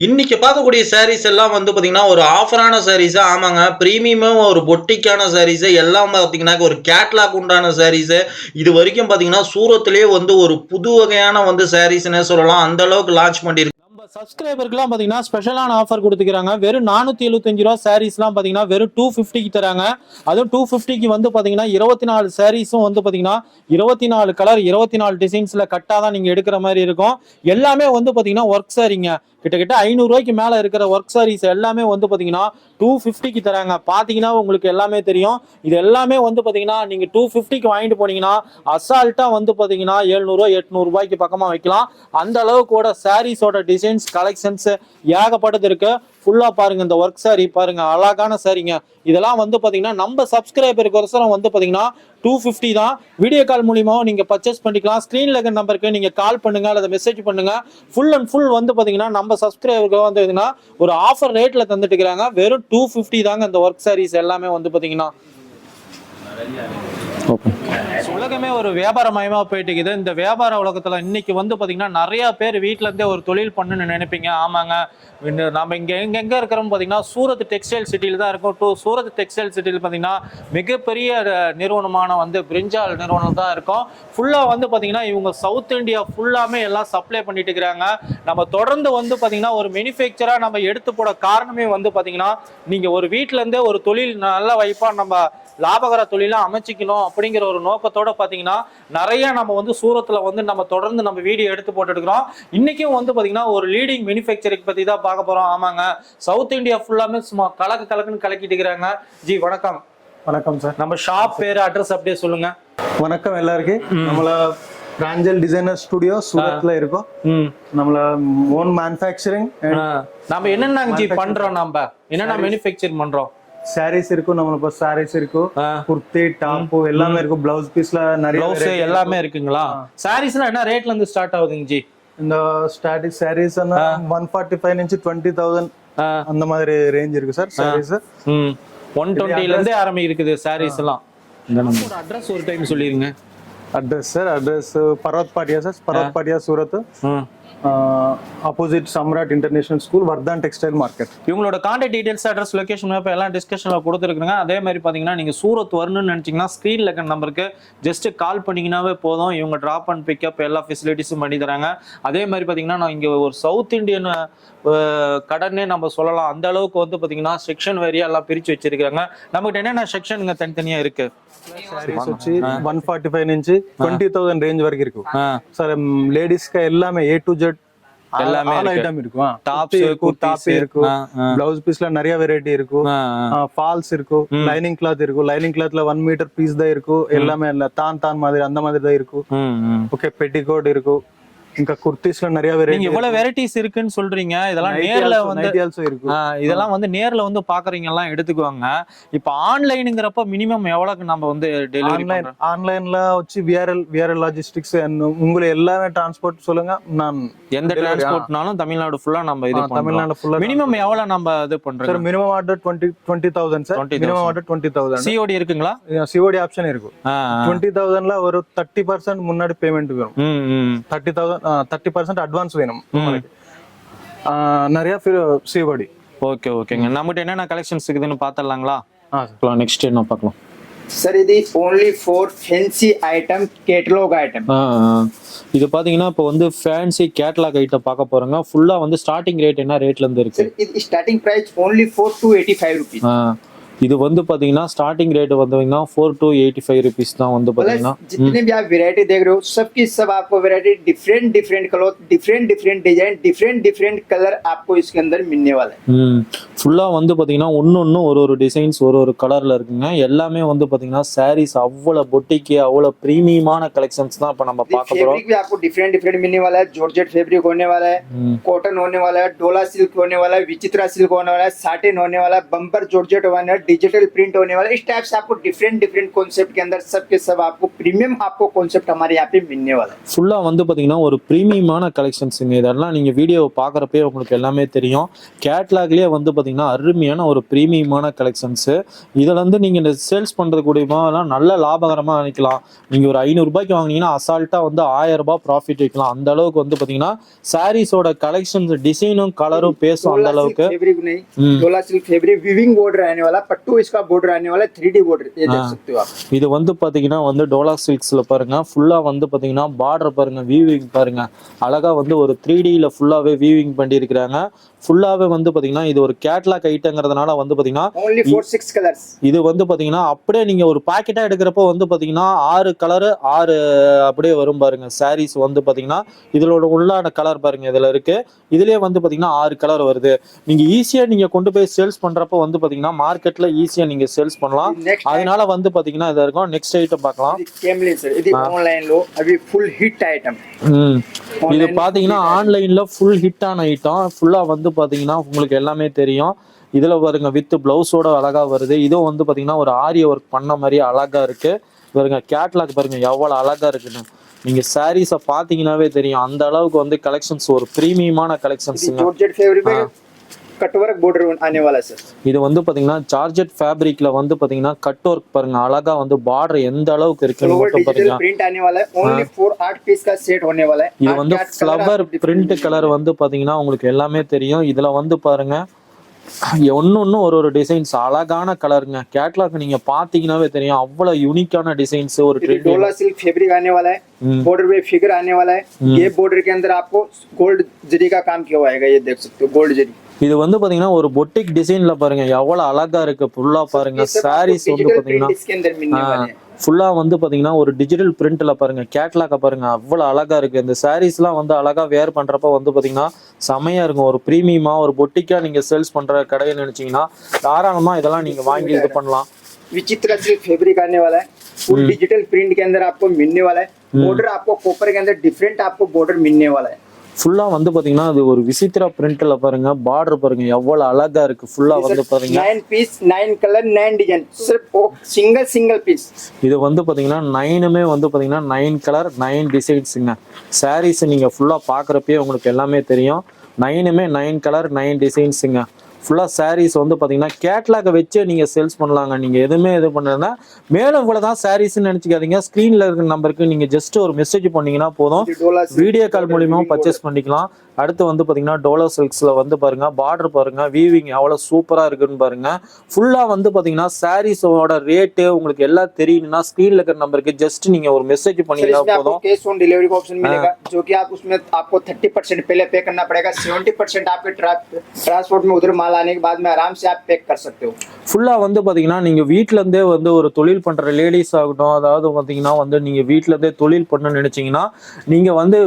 இன்னைக்கு பார்க்கக்கூடிய சாரீஸ் எல்லாம் வந்து பார்த்தீங்கன்னா, ஒரு ஆஃபரான சாரீஸு ஆமாங்க. ப்ரீமியமும் ஒரு பொட்டிக்கான சாரீஸு எல்லாம் பார்த்தீங்கன்னா, ஒரு கேட்லாக் உண்டான சாரீஸு. இதுவரைக்கும் பார்த்தீங்கன்னா, சூரத்திலேயே வந்து ஒரு புது வகையான வந்து சாரீஸ்ன்னே சொல்லலாம். அந்த அளவுக்கு லான்ச் பண்ணியிருக்கு. நம்ம சப்ஸ்கிரைபருக்குலாம் பார்த்தீங்கன்னா ஸ்பெஷலான ஆஃபர் கொடுத்துக்கிறாங்க. வெறும் நானூற்றி எழுபத்தஞ்சு ரூபா சாரீஸ்லாம் பார்த்தீங்கன்னா வெறும் டூ ஃபிஃப்டிக்கு தராங்க. அதுவும் டூ ஃபிஃப்டிக்கு வந்து பார்த்தீங்கன்னா இருபத்தி நாலு சாரீஸும் வந்து பார்த்தீங்கன்னா இருபத்தி நாலு கலர் இருபத்தி நாலு டிசைன்ஸில் கட்டாக தான் நீங்கள் எடுக்கிற மாதிரி இருக்கும். எல்லாமே வந்து பார்த்தீங்கன்னா ஒர்க் சாரீங்க கிட்டத்தட்ட ஐநூறுரூவாய்க்கு மேலே இருக்கிற ஒர்க் சாரீஸ் எல்லாமே வந்து பார்த்தீங்கன்னா டூ ஃபிஃப்டிக்கு தராங்க. பார்த்தீங்கன்னா உங்களுக்கு எல்லாமே தெரியும். இது எல்லாமே வந்து பார்த்தீங்கன்னா நீங்கள் டூ ஃபிஃப்டிக்கு வாங்கிட்டு போனீங்கன்னா அசால்ட்டாக வந்து பார்த்தீங்கன்னா எழுநூறுவா எட்நூறுபாய்க்கு பக்கமாக வைக்கலாம். அந்த அளவு கூட சாரீஸோட டிசைன்ஸ் கலெக்ஷன்ஸ் ஏகப்பட்டது இருக்குது ஃபுல்லாக பாருங்க இந்த ஒர்க் சாரி பாருங்க அழகான சாரிங்க இதெல்லாம் வந்து பார்த்தீங்கன்னா நம்ம சப்ஸ்கிரைபருக்கு ஒருசரம் வந்து பார்த்தீங்கன்னா டூ ஃபிஃப்டி தான். வீடியோ கால் மூலியமாகவும் நீங்கள் பர்ச்சேஸ் பண்ணிக்கலாம். ஸ்க்ரீனில் இருக்கிற நம்பருக்கு நீங்கள் கால் பண்ணுங்க அல்லது மெசேஜ் பண்ணுங்க. ஃபுல் அண்ட் ஃபுல் வந்து பார்த்தீங்கன்னா நம்ம சப்ஸ்கிரைபருக்கு வந்து பார்த்தீங்கன்னா ஒரு ஆஃபர் ரேட்டில் தந்துட்டு இருக்கிறாங்க வெறும் டூ ஃபிஃப்டி தாங்க இந்த ஒர்க் சாரீஸ் எல்லாமே வந்து பார்த்தீங்கன்னா உலகமே ஒரு வியாபாரமயமா போயிட்டு இருக்குது இந்த வியாபார உலகத்துல இன்னைக்கு வந்து பாத்தீங்கன்னா நிறைய பேர் வீட்டுல இருந்தே ஒரு தொழில் பண்ணுன்னு நினைப்பீங்க. ஆமாங்க. நம்ம இங்க எங்க எங்க இருக்கிறோம் பாத்தீங்கன்னா சூரத் டெக்ஸ்டைல் சிட்டியில தான் இருக்கும். டூ சூரத் டெக்ஸ்டைல் சிட்டியில் பாத்தீங்கன்னா மிகப்பெரிய நிறுவனமான வந்து பிரிஞ்சால் நிறுவனம் தான் இருக்கும். ஃபுல்லா வந்து பாத்தீங்கன்னா இவங்க சவுத் இந்தியா ஃபுல்லாமே எல்லாம் சப்ளை பண்ணிட்டு இருக்கிறாங்க. நம்ம தொடர்ந்து வந்து பாத்தீங்கன்னா ஒரு மேனுஃபேக்சரா நம்ம எடுத்து போட காரணமே வந்து பாத்தீங்கன்னா நீங்க ஒரு வீட்டுல இருந்தே ஒரு தொழில் நல்ல வைப்பா நம்ம லாபகர தொழிலா அமைச்சிக்கணும் அப்படிங்கிற ஒரு நோக்கத்தோட பாத்தீங்கன்னா நிறைய நம்ம வந்து சூரத்துல வந்து நம்ம தொடர்ந்து நம்ம வீடியோ எடுத்து போட்டுருக்கிறோம் இன்னைக்கும் வந்து பாத்தீங்கன்னா ஒரு லீடிங் மேனுஃபேக்சரிங் பத்தி தான் பார்க்க போறோம். ஆமாங்க. சவுத் இந்தியா ஃபுல்லாமே சும்மா கலக்கு கலக்குன்னு கலக்கிட்டு இருக்கிறாங்க. ஜி வணக்கம். வணக்கம் சார் நம்ம ஷாப் பேரு அட்ரஸ் அப்படியே சொல்லுங்க. வணக்கம் எல்லாருக்கும். நம்மள பிராஞ்சல் டிசைனர் ஸ்டுடியோ சூரத்ல இருக்கோம். நம்மள ஓன் மேனுஃபேக்சரிங். நம்ம என்னென்ன ஜி பண்றோம் நம்ம? என்னென்ன மேனுஃபேக்சர் பண்றோம்? சாரீஸ் இருக்கும் நம்மள இப்போ சாரீஸ் இருக்கும். குர்த்தி டாப் எல்லாமே இருக்கும். பிளவுஸ் பீஸ்ல நிறைய பிளவுஸ் எல்லாமே இருக்குங்களா? சாரீஸ்லாம் என்ன ரேட்ல இருந்து ஸ்டார்ட் ஆகுதுங்க ஜி? இந்த static saris one forty five inch twenty thousand. அந்த மாதிரி ரேஞ்ச் இருக்கு சார் சாரீஸ் ஒன் டுவெண்ட்டில இருந்தே ஆரம்பி இருக்குது சாரீஸ் எல்லாம். அட்ரஸ் ஒரு டைம் சொல்லிருங்க. Address sir address Parvat Bhatia sir Parvat Bhatia Surat. Opposite Samrat international school Vardhan textile market இவங்களோட கான்டாக்ட் டீடைல்ஸ் அட்ரஸ் லொகேஷன் இப்போ எல்லாம் டிஸ்கஷனில் கொடுத்துருக்குங்க. அதே மாதிரி பார்த்தீங்கன்னா நீங்கள் சூரத் வரணும்னு நினச்சிங்கன்னா ஸ்க்ரீனில் இருக்கிற நம்பருக்கு ஜஸ்ட் கால் பண்ணிங்கனாவே போதும். இவங்க ட்ராப் அண்ட் பிக்கப் எல்லா ஃபெசிலிட்டிஸும் பண்ணி தராங்க. அதே மாதிரி பார்த்தீங்கன்னா நான் இங்கே ஒரு சவுத் இண்டியன் கடனே நம்ம சொல்லலாம். அந்த அளவுக்கு வந்து பார்த்தீங்கன்னா செக்ஷன் வேரியா எல்லாம் பிரித்து வச்சிருக்காங்க. நம்மகிட்ட என்னென்ன செக்ஷன் இங்கே தனித்தனியாக இருக்குது சாரீஸ் வச்சு ஒன் ஃபார்ட்டி ஃபைவ் நின்று டுவெண்ட்டி தௌசண்ட் ரேஞ்ச் வரைக்கும் இருக்கும். சார் லேடிஸ்க்கு எல்லாமே ஏ டு ஜெட் எல்லாமே ஐட்டம் இருக்கும். டாப்ஸ் இருக்கும் டாப் இருக்கும். பிளவுஸ் பீஸ்ல நிறைய வெரைட்டி இருக்கும். ஃபால்ஸ் இருக்கும். லைனிங் கிளாத் இருக்கும். லைனிங் கிளாத்ல ஒன் மீட்டர் பீஸ் தான் இருக்கும். எல்லாமே தான் தான் மாதிரி அந்த மாதிரி தான் இருக்கும். ஓகே பெட்டிகோட் இருக்கும். ఇంకా குர்த்திஸ்ல நிறைய நீங்க இவ்வளவு வெரைட்டிஸ் இருக்குன்னு சொல்றீங்க. இதெல்லாம் நேர்ல வந்து இதெல்லாம் வந்து நேர்ல வந்து பாக்குறீங்க எல்லாம் எடுத்துக்குவாங்க இப்ப ஆன்லைனுங்கிறப்ப மினிமம் எவ்வளவுக்கு நம்ம வந்து டெலிவரி ஆன்லைன்ல வச்சு விஆர்எல் விஆர்எல் லாஜிஸ்டிக்ஸ் உங்களை எல்லாமே டிரான்ஸ்போர்ட் சொல்லுங்க. நான் எந்த டிரான்ஸ்போர்ட்னாலும் தமிழ்நாடு ஃபுல்லா நம்ம இது தமிழ்நாடு ஃபுல்லா மினிமம் எவ்வளவு நம்ம இது பண்றோம்? Sir minimum order 20 20000 sir minimum order 20000 COD இருக்குங்களா? சிஓடி ஆப்ஷன் இருக்கும். 20000ல ஒரு 30% முன்னாடி பேமெண்ட் வரும். 30000 தேர்ட்டி பர்சன்ட் அட்வான்ஸ் வேணும் நிறைய சீவடி ஓகே ஓகேங்க. நம்மகிட்ட என்னென்ன கலெக்ஷன்ஸ் இருக்குதுன்னு பார்த்துடலாங்களா நெக்ஸ்ட் என்ன பார்க்கலாம் சார் இது only four fancy item catalogue item இது பாத்தீங்கன்னா இப்போ வந்து ஃபேன்சி கேட்லாக் ஐட்டம் பார்க்க போறோங்க. ஃபுல்லா வந்து ஸ்டார்டிங் ரேட் என்ன ரேட்ல இருந்து இருக்கு? இது starting price only four two eighty five rupees இது வந்து பாத்தீங்கன்னா ஸ்டார்டிங் रेट வந்தீங்கன்னா 4 டு 85 रुपीस தான் வந்து பாத்தீங்கன்னா जितने भी आप वैरायटी देख रहे हो सबकी सब आपको variety different different colour different different design different different colour आपको इसके अंदर मिलने वाला है ஃபுல்லாக வந்து பார்த்தீங்கன்னா ஒன்று ஒன்று ஒரு ஒரு டிசைன்ஸ் ஒரு ஒரு கலரில் இருக்குங்க எல்லாமே வந்து பார்த்தீங்கன்னா சாரீஸ் அவ்வளோ பொட்டிக்கு அவ்வளோ ப்ரீமியமான கலெக்ஷன்ஸ் தான் இப்போ நம்ம பார்க்க போகிறோம் फैब्रिक भी आपको डिफरेंट डिफरेंट मिलने वाला है जॉर्जेट फैब्रिक होने वाला है कॉटन होने वाला है डोला सिल्क होने वाला है विचित्रा सिल्क होने वाला है साटिन होने वाला है बम्पर जॉर्जेट होने वाला है डिजिटल प्रिंट होने वाला है इस टाइप से आपको डिफरेंट डिफरेंट कॉन्सेप्ट के अंदर सब के सब आपको प्रीमियम आपको कॉन्सेप्ट हमारे यहाँ पे मिलने वाला है ஃபுல்லாக வந்து பார்த்தீங்கன்னா ஒரு ப்ரீமியமான கலெக்ஷன்ஸுங்க இதெல்லாம் நீங்கள் வீடியோ பார்க்குறப்பே உங்களுக்கு எல்லாமே தெரியும் கேட்லாக்லேயே வந்து பார்த்தீங்கன்னா பார்த்தீங்கன்னா அருமையான ஒரு ப்ரீமியமான கலெக்ஷன்ஸு இதில் வந்து நீங்கள் இந்த சேல்ஸ் பண்ணுறக்கூடிய மாதிரிலாம் நல்ல லாபகரமாக நினைக்கலாம் நீங்கள் ஒரு ஐநூறுரூபாய்க்கு வாங்கினீங்கன்னா அசால்ட்டாக வந்து ஆயிரம் ரூபாய் ப்ராஃபிட் வைக்கலாம். அந்த அளவுக்கு வந்து பார்த்தீங்கன்னா சாரீஸோட கலெக்ஷன்ஸ் டிசைனும் கலரும் பேசும் அந்த அளவுக்கு. இது வந்து பாத்தீங்கன்னா வந்து டோலா சில்க்ஸ்ல பாருங்க. ஃபுல்லா வந்து பாத்தீங்கன்னா பார்டர் பாருங்க வீவிங் பாருங்க. அழகா வந்து ஒரு த்ரீ டில ஃபுல்லாகவே வீவிங் பண்ணி இருக்கிறாங்க ஃபுல்லாவே வந்து பாத்தீங்கன்னா இது ஒரு கேட்லாக் ஐட்டங்கிறதுனால வந்து பாத்தீங்கன்னா இது வந்து பாத்தீங்கன்னா அப்படியே நீங்க ஒரு பாக்கெட்டா எடுக்கிறப்போ வந்து பாத்தீங்கன்னா ஆறு கலரு ஆறு அப்படியே வரும் பாருங்க. சாரீஸ் வந்து பாத்தீங்கன்னா இதோட உள்ளான கலர் பாருங்க இதுல இருக்கு. இதுலயே வந்து பாத்தீங்கன்னா ஆறு கலர் வருது. நீங்க ஈஸியா நீங்க கொண்டு போய் சேல்ஸ் பண்றப்போ வந்து பாத்தீங்கன்னா மார்க்கெட்ல ஈஸியா நீங்க சேல்ஸ் பண்ணலாம். அதனால வந்து பாத்தீங்கன்னா இதா இருக்கும். நெக்ஸ்ட் ஐட்டம் பார்க்கலாம். இது பாத்தீங்கன்னா ஆன்லைன்ல ஃபுல் ஹிட்டான ஐட்டம் ஃபுல்லா வந்து பாத்தீங்கன்னா உங்களுக்கு எல்லாமே தெரியும். இதுல பாருங்க வித் பிளவுஸோட அழகா வருது. இதுவும் வந்து பாத்தீங்கன்னா ஒரு ஆரிய ஒர்க் பண்ண மாதிரி அழகா இருக்கு. பாருங்க கேட்லாக் பாருங்க எவ்வளவு அழகா இருக்குன்னு. நீங்க சாரீஸ பாத்தீங்கன்னாவே தெரியும். அந்த அளவுக்கு வந்து கலெக்ஷன்ஸ் ஒரு பிரீமியமான கலெக்ஷன்ஸுங்க जॉर्जेट फैब्रिक में हाँ। कटवर्क बॉर्डर आने वाला है सर இது வந்து பாத்தீங்கன்னா ஜார்ஜெட் ஃபேப்ரிக்ல வந்து பாத்தீங்கன்னா கட் ஒர்க் பாருங்க அழகா வந்து பார்டர் எந்த அளவுக்கு இருக்குன்னு फ्लोवर மட்டும் डिजिटल பாருங்க प्रिंट आने वाला है ओनली फोर आठ पीस का सेट होने वाला है இது आठ வந்து के आठ colour ஃப்ளவர் आपको different பிரிண்ட் मिलेंगे। கலர் வந்து பாத்தீங்கன்னா உங்களுக்கு எல்லாமே தெரியும் இதுல வந்து பாருங்க ஒன்னு ஒண்ணு ஒரு ஒரு டிசைன்ஸ் அழகான கலருங்க கேட்லாக் நீங்க பாத்தீங்கன்னாவே தெரியும் அவ்வளவு யூனிக்கான டிசைன்ஸ் ஒரு फिर ட்ரெண்ட் डोला सिल्क फैब्रिक आने वाला है हम्म। बॉर्डर में फिगर आने वाला है ये बॉर्डर के अंदर आपको गोल्ड जरी का काम किया हुआ है ये देख सकते हो गोल्ड जरी இது வந்து பாத்தீங்கன்னா ஒரு பொட்டிக் டிசைன்ல பாருங்க எவ்வளவு அழகா இருக்கு ஃபுல்லா பாருங்க ये सब आपको சாரீஸ் வந்து डिजिटल பாத்தீங்கன்னா प्रिंट इसके अंदर मिलने वाले हैं ஃபுல்லா வந்து பாத்தீங்கன்னா ஒரு டிஜிட்டல் பிரிண்ட்ல பாருங்க கேட்லாக்க பாருங்க அவ்வளவு அழகா இருக்கு இந்த சாரீஸ்லாம் வந்து அழகா வேர் பண்றப்ப வந்து பாத்தீங்கன்னா செமையா இருக்கும் ஒரு பிரீமியமா ஒரு பொட்டிக்கா நீங்க சேல்ஸ் பண்ற கடையை நினைச்சீங்கன்னா தாராளமா இதெல்லாம் நீங்க வாங்கி இது பண்ணலாம் विचित्र सिल्क फैब्रिक आने वाला है फुल डिजिटल प्रिंट के अंदर आपको मिलने वाला है बॉर्डर आपको कॉपर के अंदर डिफरेंट आपको बॉर्डर मिलने वाला है ஃபுல்லாக வந்து பார்த்தீங்கன்னா அது ஒரு விசித்திரா பிரிண்டில் பாருங்க பார்டர் பாருங்க எவ்வளோ அழகா இருக்கு. ஃபுல்லாக வந்து பார்த்தீங்கன்னா nine piece nine colour nine design single single piece இது வந்து பார்த்தீங்கன்னா நைனுமே வந்து பார்த்தீங்கன்னா நைன் கலர் நைன் டிசைன்ஸுங்க சாரீஸ் நீங்கள் ஃபுல்லாக பார்க்குறப்பே உங்களுக்கு எல்லாமே தெரியும். நைனுமே நைன் கலர் நைன் டிசைன்ஸுங்க ஃபுல்லா சாரீஸ் வந்து பாத்தீங்கன்னா கேட்லாக வச்சே நீங்க சேல்ஸ் பண்ணலாங்க. நீங்க எதுவுமே இது பண்ணலன்னா மேலும் இவ்வளவுதான் சாரீஸ்னு நினைச்சுக்காதீங்க. ஸ்கிரீன்ல இருக்கிற நம்பருக்கு நீங்க ஜஸ்ட் ஒரு மெசேஜ் பண்ணீங்கன்னா போதும். வீடியோ கால் மூலியமாவும் பர்ச்சேஸ் பண்ணிக்கலாம். அடுத்து வந்து பாத்தீங்கன்னா டோலோ சில்க்ஸ்ல வந்து பாருங்க பார்டர் பாருங்க வீவிங் எவ்வளவு சூப்பரா இருக்குன்னு பாருங்க ஃபுல்லா வந்து பாத்தீங்கன்னா சாரீஸோட ரேட்டு உங்களுக்கு எல்லாம் தெரியணும்னா ஸ்கிரீன்ல இருக்கிற நம்பருக்கு ஜஸ்ட் நீங்க ஒரு மெசேஜ் सर பண்ணீங்கன்னா इसमें आपको போதும் कैश ऑन डिलीवरी का ऑप्शन मिलेगा जो कि आप उसमें आपको थर्टी परसेंट पहले पे करना पड़ेगा सेवेंटी परसेंट आपके ट्रांसपोर्ट में उधर माल आने के बाद में आराम से आप पैक कर सकते हो ஃபுல்லா வந்து பாத்தீங்கன்னா நீங்க வீட்ல இருந்தே வந்து ஒரு தொழில் பண்ற லேடிஸ் ஆகட்டும் அதாவது பாத்தீங்கன்னா வந்து நீங்க வீட்ல இருந்தே தொழில் பண்ணணும்னு நினைச்சீங்கன்னா நீங்க வந்து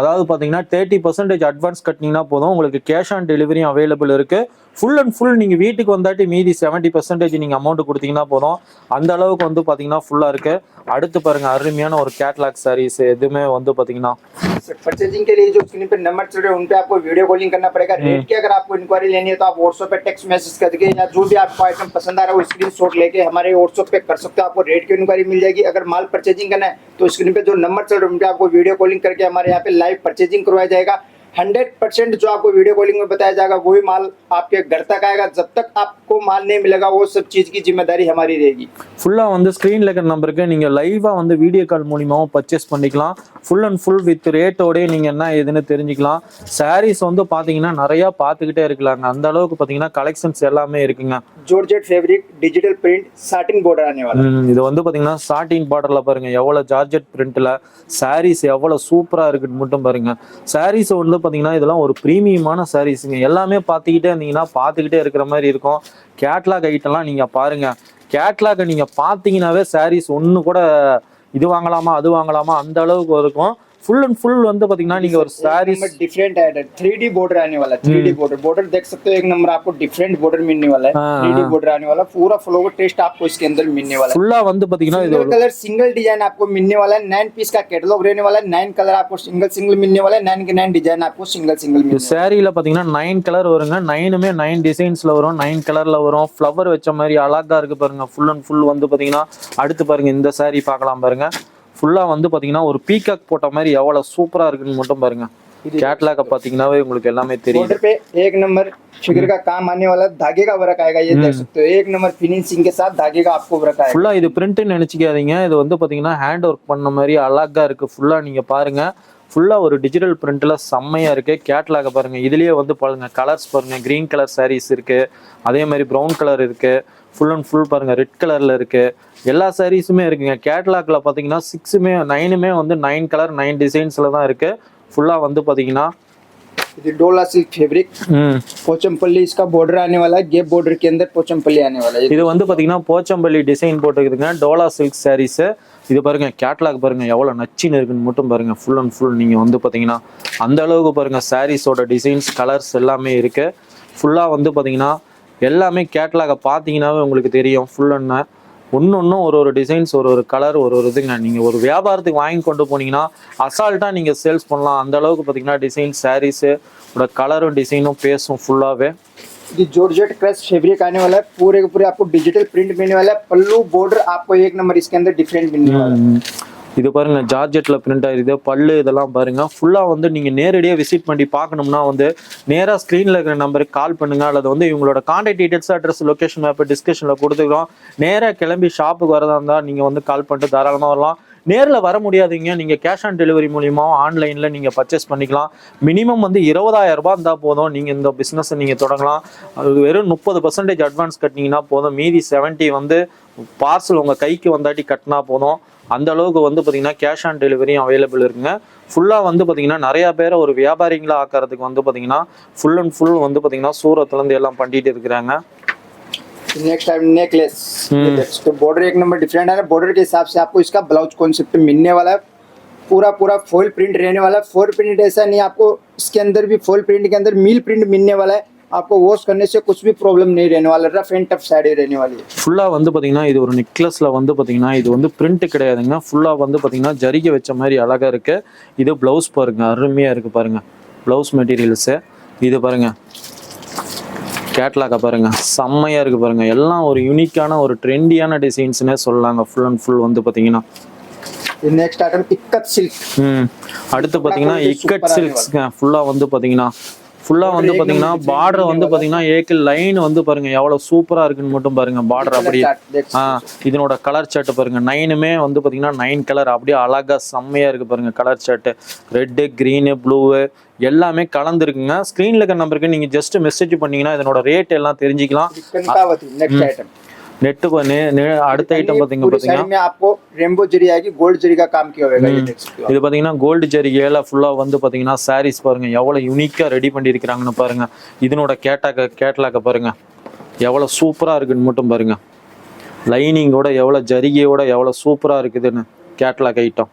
அதாவது பாத்தீங்கன்னா தேர்ட்டி பர்சன்டேஜ் அட்வான்ஸ் கட்டினீங்கன்னா போதும். உங்களுக்கு கேஷ் ஆன் டெலிவரியும் அவைலபிள் இருக்கு. ஃபுல் அண்ட் ஃபுல் நீங்க வீட்டுக்கு வந்தாட்டி மீதி செவன்ட்டி பர்சன்டேஜ் நீங்க அமௌண்ட் கொடுத்தீங்கன்னா போதும் அந்த அளவுக்கு வந்து பாத்தீங்கன்னா ஃபுல்லா இருக்கு அடுத்து பாருங்க அருமையான ஒரு கேட்லாக் சாரீஸ் எதுவுமே வந்து பாத்தீங்கன்னா परचेजिंग के लिए जो स्क्रीन पे नंबर चल रहे हैं उन पे आपको वीडियो कॉलिंग करना पड़ेगा हम्म। रेट की अगर आपको इंक्वायरी लेनी है तो आप व्हाट्सएप पे टेक्स्ट मैसेज करके या जो भी आपको आइटम पसंद आ रहा है वो स्क्रीन शॉट लेके हमारे व्हाट्सएप पे कर सकते हो आपको रेट की इंक्वायरी मिल जाएगी अगर माल परचेजिंग करना है तो स्क्रीन पे जो नंबर चल रहे हैं उन पे आपको वीडियो कॉलिंग करके हमारे यहाँ पे लाइव परचेजिंग करवाया जाएगा हंड्रेड परसेंट जो आपको वीडियो कॉलिंग में बताया जाएगा वही माल आपके घर तक आएगा जब तक आपको माल नहीं मिलेगा वो सब चीज की जिम्मेदारी हमारी रहेगी ஃபுல்லா வந்து ஸ்க்ரீன்ல இருக்கிற நம்பருக்கு நீங்க லைவா வந்து வீடியோ கால் மூலியமாவும் பர்ச்சேஸ் பண்ணிக்கலாம் ஃபுல் அண்ட் ஃபுல் வித் ரேட்டோடய நீங்க என்ன ஏதுன்னு தெரிஞ்சுக்கலாம் சாரீஸ் வந்து பாத்தீங்கன்னா நிறைய பார்த்துக்கிட்டே இருக்கலாங்க அந்த அளவுக்கு பாத்தீங்கன்னா கலெக்ஷன்ஸ் எல்லாமே இருக்குங்க georgette fabric digital print satin border आने वाला ம், இது வந்து பாத்தீங்கன்னா சாட்டின் பார்டர்ல பாருங்க எவ்வளவு ஜார்ஜெட் பிரிண்ட்ல சாரீஸ் எவ்வளவு சூப்பரா இருக்குன்னு மட்டும் பாருங்க சாரீஸ் வந்து பாத்தீங்கன்னா இதெல்லாம் ஒரு பிரீமியமான சாரீஸுங்க எல்லாமே பார்த்துக்கிட்டே இருந்தீங்கன்னா பார்த்துக்கிட்டே இருக்கிற மாதிரி இருக்கும். கேட்லாக் ஐட்டம்லாம் நீங்க பாருங்க. கேட்லாக் நீங்க பார்த்தீங்கன்னாவே சாரீஸ் ஒண்ணு கூட இது வாங்கலாமா அது வாங்கலாமா அந்த அளவுக்கு இருக்கும். ஃபுல் அண்ட் ஃபுல் வந்து பாத்தீங்கன்னா நீங்க ஒரு சாரீஸ் डिफरेंट है थ्री डी बॉर्डर आने वाला थ्री डी बॉर्डर बॉर्डर देख सकते हो एक नंबर आपको डिफरेंट बॉर्डर मिलने वाला है हाँ, थ्री डी हाँ। बॉर्डर आने वाला पूरा फ्लोवर टेस्ट आपको इसके अंदर मिलने वाला है ஃபுல்லா வந்து பாத்தீங்கன்னா இது सिंगल कलर सिंगल डिजाइन आपको मिलने वाला है नाइन पीस का कैटलॉग रहने वाला है नाइन कलर आपको सिंगल सिंगल मिलने वाला है नाइन के नाइन डिजाइन आपको सिंगल सिंगल मिलने वाला சாரியில பாத்தீங்கன்னா நைன் கலர் வருங்க நைனுமே நைன் டிசைன்ஸ்ல வரும் நைன் கலர்ல வரும் ஃப்ளவர் வச்ச மாதிரி அழகா இருக்கு பாருங்க ஃபுல் அண்ட் ஃபுல் வந்து பாத்தீங்கன்னா அடுத்து பாருங்க இந்த saree பார்க்கலாம் பாருங்க ஃபுல்லா வந்து பாத்தீங்கன்னா ஒரு பீகாக் போட்ட மாதிரி எவ்வளவு சூப்பரா இருக்குன்னு மட்டும் பாருங்க கேட்லாக பார்த்தீங்கன்னாவே உங்களுக்கு எல்லாமே தெரியுது बॉर्डर पे एक नंबर फिगर का काम आने वाला धागे का वर्क आएगा ये देख सकते हो एक नंबर फिनिशिंग के साथ धागे का आपको वर्क आएगा ஃபுல்லாக இது பிரிண்ட்னு நினச்சிக்காதீங்க இது வந்து பார்த்தீங்கன்னா ஹேண்ட் ஒர்க் பண்ண மாதிரி அழகாக இருக்குது ஃபுல்லாக நீங்கள் பாருங்கள் ஃபுல்லாக ஒரு டிஜிட்டல் பிரிண்ட்டில் செம்மையாக இருக்குது கேட்லாக பாருங்கள் இதுலேயே வந்து பாருங்க கலர்ஸ் பாருங்கள் க்ரீன் கலர் sarees இருக்குது அதே மாதிரி ப்ரௌன் கலர் இருக்குது ஃபுல் அண்ட் ஃபுல் பாருங்கள் ரெட் கலரில் இருக்குது எல்லா சாரீஸுமே இருக்குங்க கேட்லாக்ல பார்த்தீங்கன்னா சிக்ஸுமே நைனுமே வந்து நைன் கலர் நைன் டிசைன்ஸில் தான் இருக்குது ஃபுல்லாக வந்து பார்த்தீங்கன்னா ये डोला सिल्क फैब्रिक ம் पोचमपल्ली इसका बॉर्डर आने वाला है गेप बॉर्डर के अंदर पोचमपल्ली आने वाला है இது வந்து பாத்தீங்கன்னா போச்சம்பள்ளி டிசைன் போட்டுக்குதுங்க டோலா சில்க் சாரீஸ் இது பாருங்க கேட்லாக் பாருங்க எவ்வளவு நச்சின்னு இருக்குன்னு மட்டும் பாருங்க ஃபுல் அண்ட் ஃபுல் நீங்க வந்து பாத்தீங்கன்னா அந்த அளவுக்கு பாருங்க சாரீஸோட டிசைன்ஸ் கலர்ஸ் எல்லாமே இருக்கு ஃபுல்லா வந்து பாத்தீங்கன்னா எல்லாமே கேட்லாக பார்த்தீங்கன்னாவே உங்களுக்கு தெரியும் ஃபுல் அண்ட் ஒன்று ஒன்றும் ஒரு ஒரு டிசைன்ஸ் ஒரு ஒரு கலர் ஒரு ஒரு இதுங்க நீங்கள் ஒரு வியாபாரத்துக்கு வாங்கி கொண்டு போனீங்கன்னா அசால்ட்டாக நீங்கள் சேல்ஸ் பண்ணலாம் அந்த அளவுக்கு பார்த்தீங்கன்னா டிசைன் சாரீஸு உட கலரும் டிசைனும் பேசும் ஃபுல்லாகவே ये जॉर्जेट क्रश फैब्रिक आने वाला है पूरे के पूरे आपको डिजिटल प्रिंट मिलने वाला है पल्लू बॉर्डर आपको एक नंबर इसके अंदर डिफरेंट मिलने वाला है ம். இது பாருங்க ஜார்ஜெட்ல பிரிண்ட் ஆயிருது பல்லு இதெல்லாம் பாருங்க. ஃபுல்லா வந்து நீங்க நேரடியாக விசிட் பண்ணி பார்க்கணும்னா வந்து நேராக ஸ்க்ரீன்ல இருக்கிற நம்பருக்கு கால் பண்ணுங்க. அல்லது வந்து இவங்களோட contact details address location map டிஸ்கஷன்ல கொடுத்துக்கிறோம். நேராக கிளம்பி ஷாப்புக்கு வரதா இருந்தா நீங்க வந்து கால் பண்ணிட்டு தாராளமாக வரலாம். நேரில் வர முடியாதீங்க. நீங்கள் கேஷ் ஆன் டெலிவரி மூலியமாக ஆன்லைனில் நீங்கள் பர்ச்சேஸ் பண்ணிக்கலாம். மினிமம் வந்து இருபதாயிரம் ரூபாய் இருந்தால் போதும். நீங்கள் இந்த பிஸ்னஸை நீங்கள் தொடங்கலாம். அது வெறும் முப்பது பர்சன்டேஜ் அட்வான்ஸ் கட்டினீங்கன்னா போதும். மீதி 70 வந்து பார்சல் உங்கள் கைக்கு வந்தாட்டி கட்டினா போதும். அந்த அளவுக்கு வந்து பார்த்தீங்கன்னா கேஷ் ஆன் டெலிவரியும் அவைலபிள் இருக்குங்க ஃபுல்லாக வந்து பார்த்தீங்கன்னா நிறையா பேரை ஒரு வியாபாரிங்களா ஆக்கிறதுக்கு வந்து பார்த்தீங்கன்னா ஃபுல் அண்ட் ஃபுல் வந்து பார்த்தீங்கன்னா சூரத்துலேருந்து எல்லாம் பண்ணிட்டு இருக்கிறாங்க नेक्स्ट टाइम नेकलेस तो बॉर्डर एक नंबर डिफरेंट है ना बॉर्डर के हिसाब से आपको इसका ब्लाउज कॉन्सेप्ट मिलने वाला है पूरा पूरा फॉल प्रिंट रहने वाला है फॉल प्रिंट ऐसा नहीं आपको इसके अंदर भी फॉल प्रिंट के अंदर मिल प्रिंट मिलने वाला है आपको वॉश करने से कुछ भी प्रॉब्लम नहीं रहने वाला रफ एंड टफ साड़ी रहने वाली है ஃபுல்லாக வந்து பார்த்தீங்கன்னா இது ஒரு நெக்லஸில் வந்து பார்த்தீங்கன்னா இது வந்து பிரிண்ட் கிடையாதுங்க ஃபுல்லாக வந்து பார்த்தீங்கன்னா ஜரிகை வச்ச மாதிரி அழகாக இருக்கு இது ப்ளவுஸ் பாருங்க அருமையாக இருக்கு பாருங்க ப்ளவுஸ் மெட்டீரியல்ஸு இது பாருங்க கேட்லாக பாருங்க செம்மையா இருக்கு பாருங்க எல்லாம் ஒரு யூனிக்கான ஒரு ட்ரெண்டியான டிசைன்ஸ்னே சொல்லலாங்க ஃபுல் அண்ட் ஃபுல் வந்து பார்த்தீங்கன்னா ये नेक्स्ट आइटम इक्कत सिल्क ம் அடுத்து பார்த்தீங்கன்னா வந்து இக்கட் சூப்பரா சில்க்ஸ்ங்க ஃபுல்லாக வந்து பார்த்தீங்கன்னா ஃபுல்லாக வந்து பார்த்தீங்கன்னா பார்டர் வந்து பார்த்தீங்கன்னா ஏக்கு லைன் வந்து பாருங்க எவ்வளோ சூப்பராக இருக்குன்னு மட்டும் பாருங்க பார்டர் அப்படியே. ஆ இதனோட கலர் சார்ட் பாருங்க நைனுமே வந்து பாத்தீங்கன்னா நைன் கலர் அப்படியே அழகா செம்மையா இருக்கு பாருங்க colour chart red green blue எல்லாமே கலந்துருக்குங்க. ஸ்க்ரீன்ல இருக்க நம்பருக்கு நீங்க ஜஸ்ட் மெசேஜ் பண்ணீங்கன்னா இதனோட ரேட் எல்லாம் தெரிஞ்சுக்கலாம். कनकावती नेक्स्ट आइटम நெட்டு அடுத்த ஐட்டம் பாத்தீங்க पूरी பாத்தீங்கன்னா साड़ी में आपको रेनबो जरी आएगी गोल्ड जरी का काम किया होगा ये देख सकते हो இது பாத்தீங்கன்னா கோல்டு ஜரிகையில ஃபுல்லா வந்து பாத்தீங்கன்னா சாரீஸ் பாருங்க எவ்வளவு யூனிக்கா ரெடி பண்ணியிருக்கிறாங்கன்னு பாருங்க இதனோட கேட்டாக்க கேட்லாக்க பாருங்க எவ்வளவு சூப்பரா இருக்குன்னு மட்டும் பாருங்க லைனிங்கோட எவ்வளவு ஜரிகையோட எவ்வளவு சூப்பரா இருக்குதுன்னு கேட்லாக் ஐட்டம்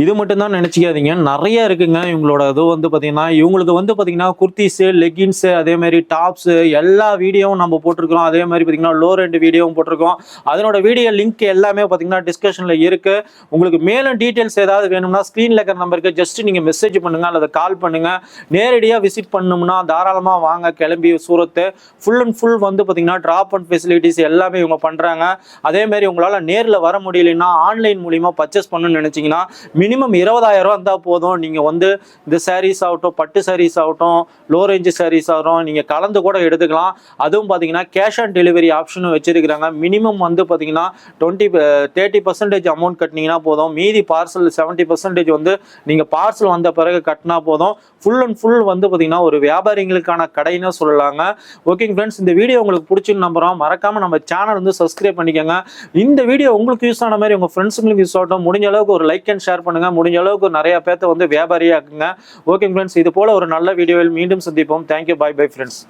இது மட்டும்தான் நினச்சிக்காதீங்க. நிறைய இருக்குங்க. இவங்களோட இது வந்து பார்த்தீங்கன்னா இவங்களுக்கு வந்து பார்த்தீங்கன்னா குர்த்திஸு லெகின்ஸு அதே மாதிரி டாப்ஸு எல்லா வீடியோவும் நம்ம போட்டிருக்கிறோம். அதே மாதிரி பார்த்தீங்கன்னா லோ ரெண்டு வீடியோவும் போட்டிருக்கோம். அதனோட வீடியோ லிங்க் எல்லாமே பார்த்தீங்கன்னா டிஸ்கஷனில் இருக்குது உங்களுக்கு மேலும் டீட்டெயில்ஸ் ஏதாவது வேணும்னா ஸ்க்ரீனில் இருக்கிற நம்பருக்கு ஜஸ்ட் நீங்கள் மெசேஜ் பண்ணுங்கள் அல்லது கால் பண்ணுங்கள் நேரடியாக விசிட் பண்ணணும்னா தாராளமாக வாங்க கிளம்பி சூரத்து. ஃபுல் அண்ட் ஃபுல் வந்து பார்த்தீங்கன்னா ட்ராப் அண்ட் ஃபெசிலிட்டிஸ் எல்லாமே இவங்க பண்ணுறாங்க அதே மாதிரி நேரில் வர முடியலன்னா ஆன்லைன் மூலிமா பர்ச்சேஸ் பண்ணணும்னு நினச்சிங்கன்னா மினிமம் இருபதாயிரம் ரூபா இருந்தால் போதும். நீங்கள் வந்து இந்த சாரீஸ் ஆகட்டும் பட்டு சாரீஸ் ஆகட்டும் லோ ரேஞ்சு சாரீஸ் ஆகட்டும் நீங்கள் கலந்து கூட எடுத்துக்கலாம். அதுவும் பார்த்தீங்கன்னா கேஷ் ஆன் டெலிவரி ஆப்ஷனும் வச்சிருக்கிறாங்க. மினிமம் வந்து பார்த்தீங்கன்னா டுவெண்ட்டி தேர்ட்டி பர்சன்டேஜ் அமௌண்ட் கட்டினீங்கன்னா போதும். மீதி பார்சல் செவன்ட்டி பர்சன்டேஜ் வந்து நீங்கள் பார்சல் வந்த பிறகு கட்டினா போதும். ஃபுல் அண்ட் ஃபுல் வந்து பார்த்தீங்கன்னா ஒரு வியாபாரிகளுக்கான கடைன்னு சொல்லலாங்க. ஓகேங்க ஃப்ரெண்ட்ஸ் இந்த வீடியோ உங்களுக்கு பிடிச்சின்னு நம்புகிறோம் மறக்காமல் நம்ம சேனல் வந்து சப்ஸ்கிரைப் பண்ணிக்கோங்க. இந்த வீடியோ உங்களுக்கு யூஸ் ஆன மாதிரி உங்கள் ஃப்ரெண்ட்ஸுங்களுக்கு யூஸ் ஆகட்டும். முடிஞ்ச அளவுக்கு ஒரு லைக் அண்ட் ஷேர் பண்ணுங்க. முடிஞ்ச அளவுக்கு நிறைய பேர்த்த வந்து வியாபாரியாக்குங்க. ஓகே ஃப்ரெண்ட்ஸ் இது போல ஒரு நல்ல வீடியோவில் மீண்டும் சந்திப்போம். Thank you bye bye friends